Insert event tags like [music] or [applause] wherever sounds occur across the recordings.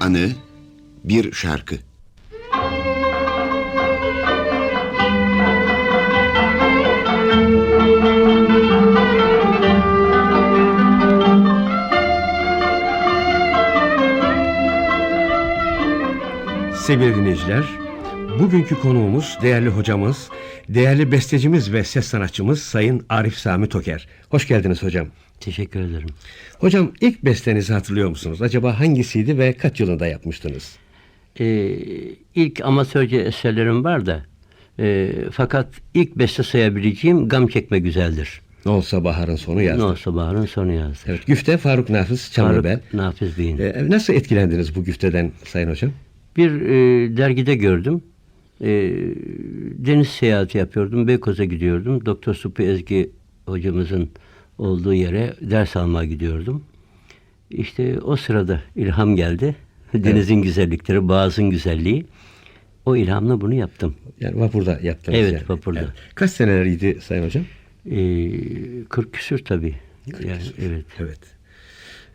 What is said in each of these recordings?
anı, bir şarkı. Sevgili dinleyiciler, bugünkü konuğumuz değerli hocamız, değerli bestecimiz ve ses sanatçımız Sayın Arif Sami Toker. Hoş geldiniz hocam. Teşekkür ederim. Hocam ilk bestenizi hatırlıyor musunuz? Acaba hangisiydi ve kaç yılında yapmıştınız? Ee, ilk amatörce eserlerim var da e, fakat ilk beste sayabileceğim Gam Çekme Güzeldir. Ne olsa baharın sonu yazdı. Ne olsa baharın sonu yazdı. Evet, güfte Faruk Nafiz Çamlıbel. Faruk Nafiz Bey'in. Ee, nasıl etkilendiniz bu güfteden Sayın Hocam? Bir e, dergide gördüm. E, deniz seyahati yapıyordum. Beykoz'a gidiyordum. Doktor Supi Ezgi hocamızın olduğu yere ders almaya gidiyordum. İşte o sırada ilham geldi. [laughs] Denizin güzellikleri, boğazın güzelliği. O ilhamla bunu yaptım. Yani vapurda yaptınız Evet, yani. vapurda. Kaç seneleriydi Sayın Hocam? Ee, 40 küsür tabii. Yani, evet. Evet.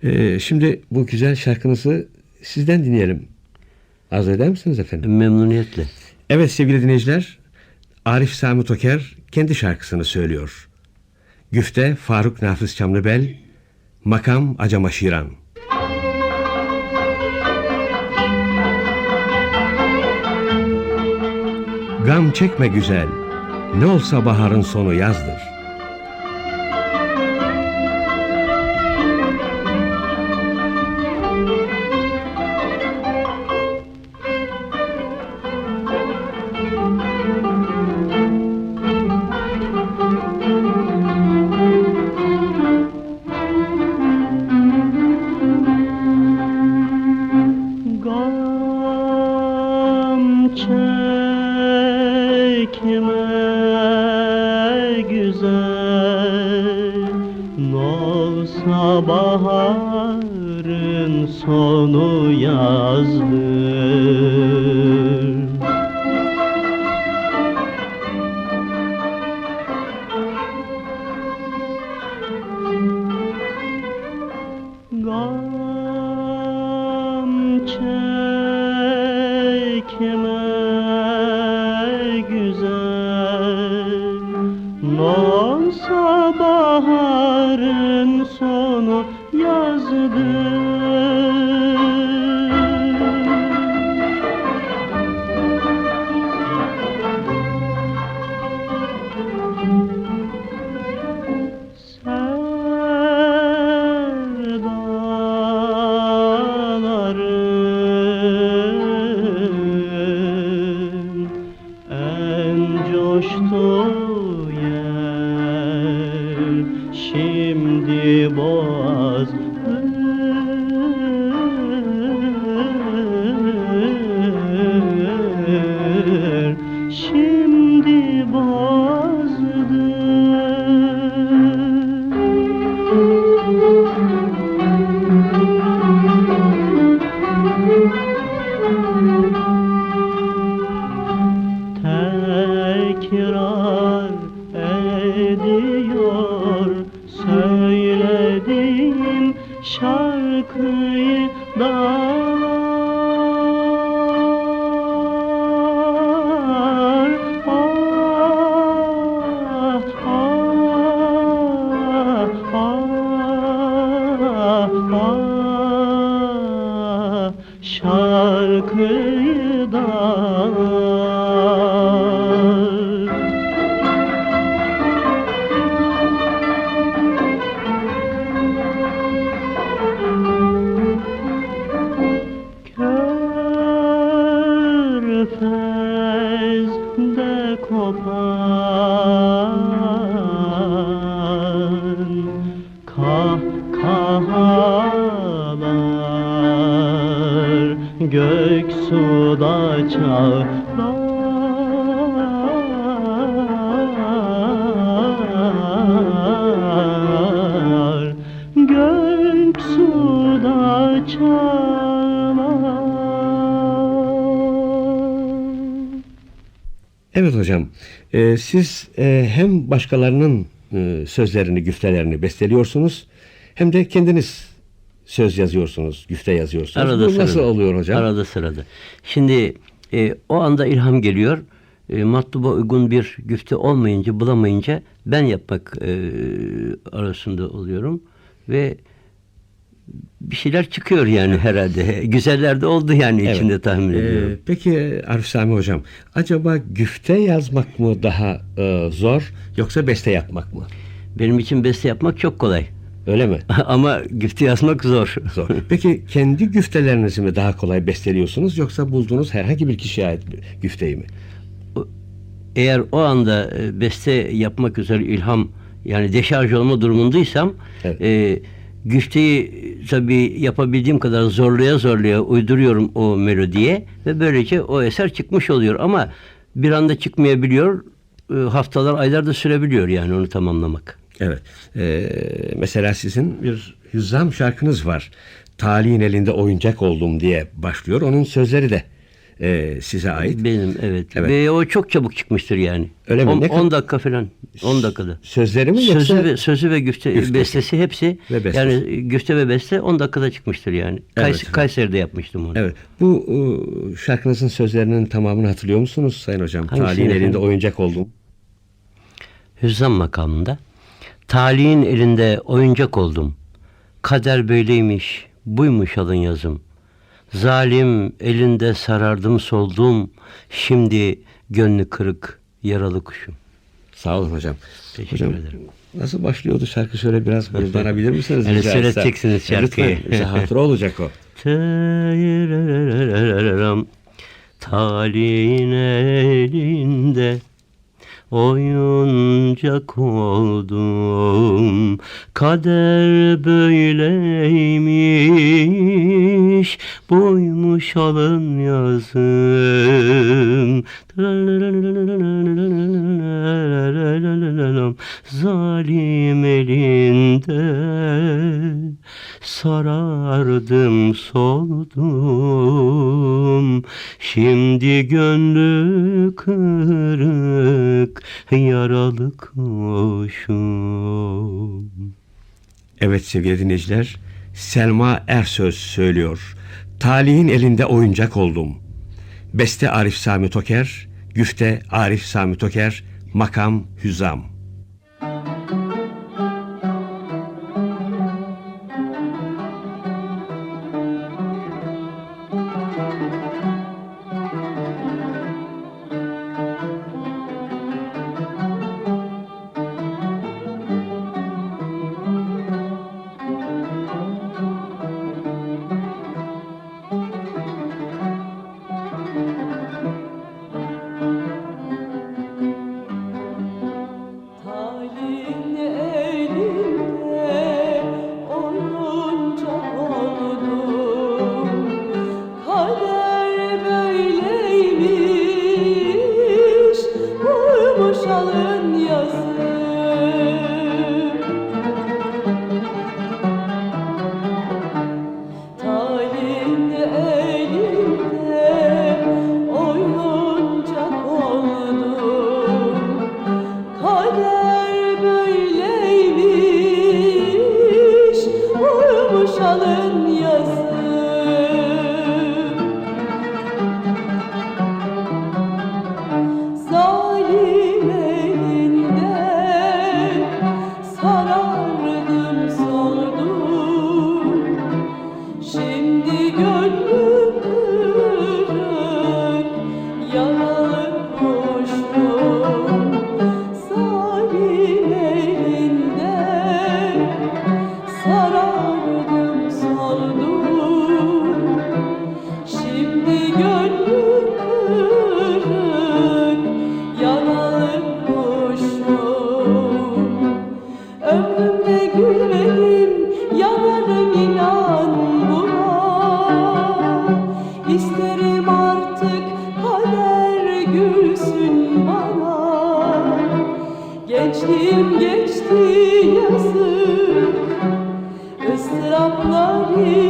Ee, şimdi bu güzel şarkınızı sizden dinleyelim. Arzu eder misiniz efendim? Memnuniyetle. Evet sevgili dinleyiciler, Arif Sami Toker kendi şarkısını söylüyor. Güfte Faruk Nafiz Çamlıbel, Makam Acama Şiran. Gam çekme güzel, ne olsa baharın sonu yazdır. Tekrar ediyor. Söylediğim şarkıyı Evet hocam, e, siz e, hem başkalarının e, sözlerini, güftelerini besteliyorsunuz hem de kendiniz söz yazıyorsunuz, güfte yazıyorsunuz. Arada Bu nasıl sırada. oluyor hocam? Arada sırada. Şimdi e, o anda ilham geliyor. E, matluba uygun bir güfte olmayınca, bulamayınca ben yapmak e, arasında oluyorum. Ve bir şeyler çıkıyor yani herhalde. Güzeller de oldu yani Evet. içinde tahmin Ee, ediyorum. peki Arif Sami hocam, acaba güfte yazmak mı daha e, zor yoksa beste yapmak mı? Benim için beste yapmak çok kolay. Öyle mi? [laughs] Ama güfte yazmak zor. Zor. Peki kendi güftelerinizi mi daha kolay besteliyorsunuz yoksa bulduğunuz herhangi bir kişiye ait bir güfteyi mi? Eğer o anda e, beste yapmak üzere ilham yani deşarj olma durumundaysam Evet. e, güfteyi tabii yapabildiğim kadar zorlaya zorlaya uyduruyorum o melodiye ve böylece o eser çıkmış oluyor ama bir anda çıkmayabiliyor. E, haftalar, aylar da sürebiliyor yani onu tamamlamak. Evet. Ee, mesela sizin bir hüzzam şarkınız var. Talihin elinde oyuncak oldum diye başlıyor. Onun sözleri de e, size ait. Benim evet. Evet. Ve o çok çabuk çıkmıştır yani. Öyle mi? 10 Ne kadar- dakika falan. 10 dakikada. Sözleri mi Sözü yoksa? ve, sözü ve güfte, Güfte. bestesi hepsi Ve bestesi. yani güfte ve beste 10 dakikada çıkmıştır yani. Kays- efendim. Kayseri'de yapmıştım onu. Evet. Bu şarkınızın sözlerinin tamamını hatırlıyor musunuz Sayın Hocam? Hangisini Talihin elinde oyuncak oldum. Hüzzam makamında. Talihin elinde oyuncak oldum. Kader böyleymiş, buymuş alın yazım. Zalim elinde sarardım soldum. Şimdi gönlü kırık yaralı kuşum. Sağ olun hocam. Teşekkür hocam, ederim. Nasıl başlıyordu şarkı şöyle biraz mırıldanabilir misiniz? Yani rica etsem? söyleteceksiniz E, şarkıyı. Lütfen hatıra olacak o. [laughs] Talihin elinde oyuncak oldum Kader böyleymiş. Buymuş alın yazım. Zalim elinde sarardım soldum Şimdi gönlü kırık yaralı kuşum Evet sevgili dinleyiciler, Selma Ersöz söylüyor. Talihin elinde oyuncak oldum. Beste Arif Sami Toker, güfte Arif Sami Toker, makam Hüzam.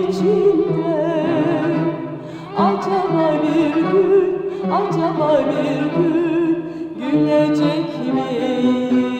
İçinde Acaba bir gün, acaba bir gün gülecek miyim?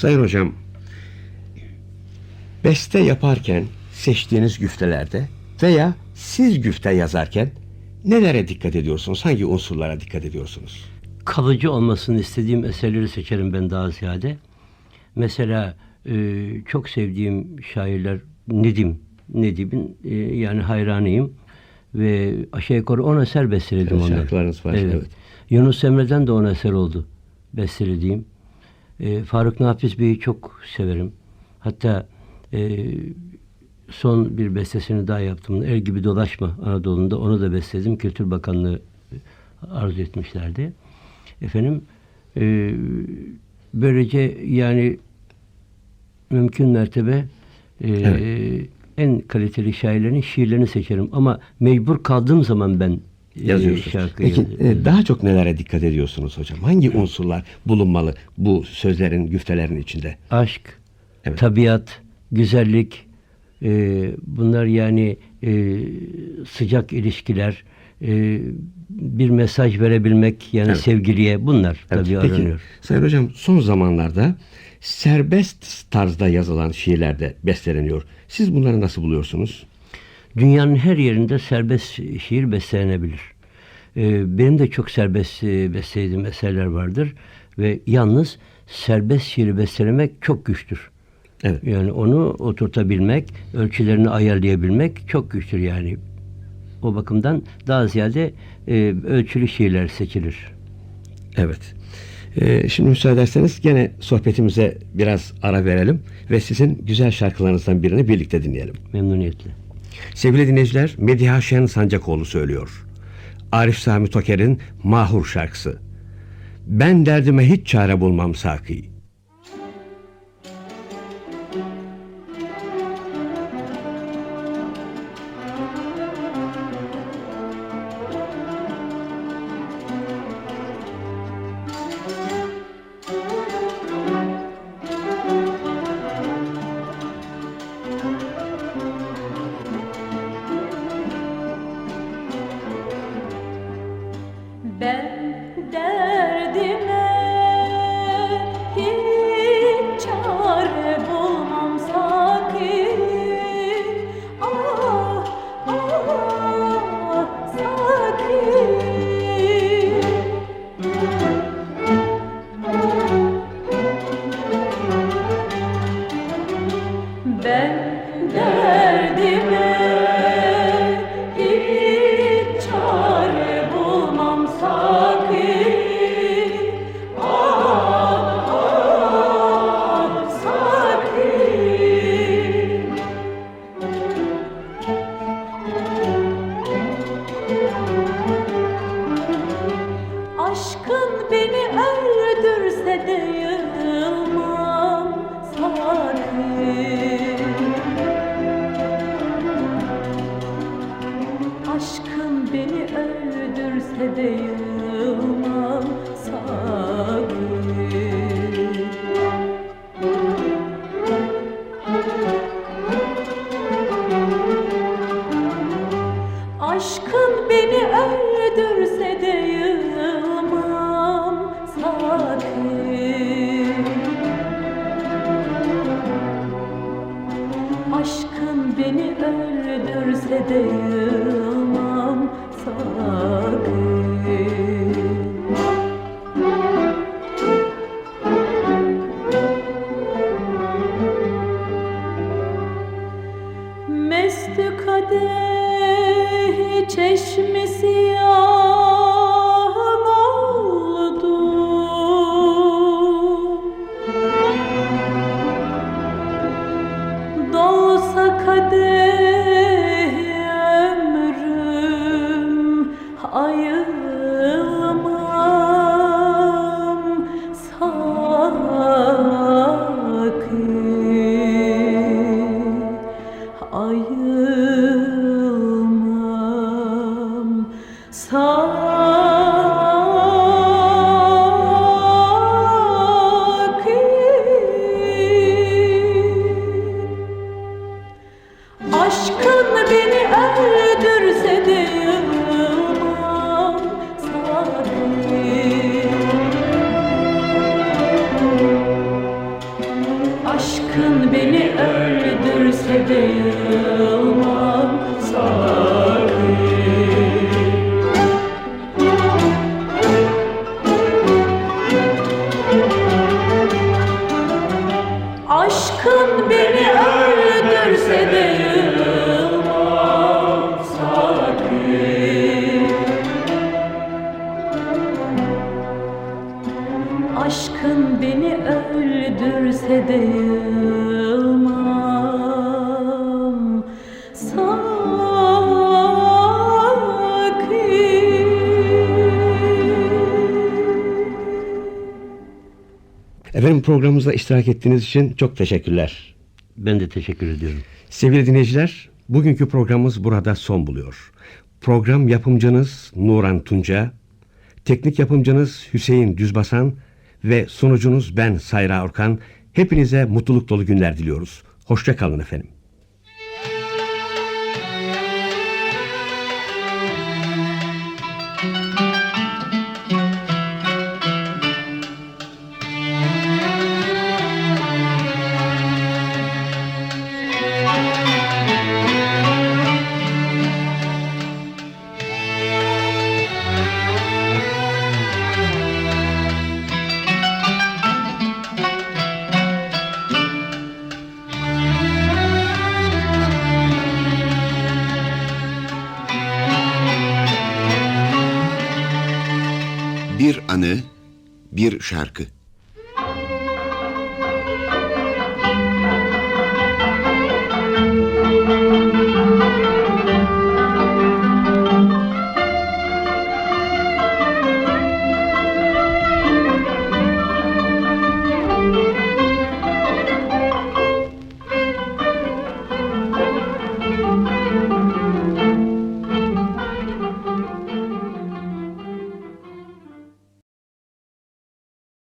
Sayın hocam, beste yaparken seçtiğiniz güftelerde veya siz güfte yazarken nelere dikkat ediyorsunuz? Hangi unsurlara dikkat ediyorsunuz? kalıcı olmasını istediğim eserleri seçerim ben daha ziyade. Mesela e, çok sevdiğim şairler Nedim. Nedim'in e, yani hayranıyım. Ve aşağı yukarı 10 eser besteledim Evet, ondan. var, evet. Yunus Emre'den de 10 eser oldu bestelediğim. E, Faruk Nafiz Bey'i çok severim. Hatta e, son bir bestesini daha yaptım. Er gibi dolaşma Anadolu'nda. Onu da besteledim. Kültür Bakanlığı arzu etmişlerdi. Efendim e, böylece yani mümkün mertebe e, en kaliteli şairlerin şiirlerini seçerim. Ama mecbur kaldığım zaman ben e, Yazıyorsunuz. şarkı Peki e, daha çok nelere dikkat ediyorsunuz hocam? Hangi unsurlar bulunmalı bu sözlerin, güftelerin içinde? aşk, Evet. tabiat, güzellik, e, bunlar yani e, sıcak ilişkiler, e, bir mesaj verebilmek yani Evet. sevgiliye bunlar Evet, tabii Peki aranıyor. Sayın Hocam son zamanlarda serbest tarzda yazılan şiirlerde besteleniyor. Siz bunları nasıl buluyorsunuz? Dünyanın her yerinde serbest şiir bestelenebilir. E, benim de çok serbest e, bestelediğim eserler vardır ve yalnız serbest şiiri bestelemek çok güçtür. Evet. Yani onu oturtabilmek, ölçülerini ayarlayabilmek çok güçtür yani. O bakımdan daha ziyade e, ölçülü şiirler seçilir. Evet. Ee, şimdi müsaade ederseniz gene sohbetimize biraz ara verelim ve sizin güzel şarkılarınızdan birini birlikte dinleyelim. Memnuniyetle. Sevgili dinleyiciler, Mediha Şen Sancakoğlu söylüyor. Arif Sami Toker'in Mahur şarkısı. Ben derdime hiç çare bulmam Saki. De yılmam sakın Efendim programımızda iştirak ettiğiniz için çok teşekkürler. Ben de teşekkür ediyorum. Sevgili dinleyiciler, bugünkü programımız burada son buluyor. Program yapımcınız Nuran Tunca, teknik yapımcınız Hüseyin Düzbasan ve sunucunuz ben Sayra Orkan. Hepinize mutluluk dolu günler diliyoruz. Hoşça kalın efendim. Bir anı, bir şarkı.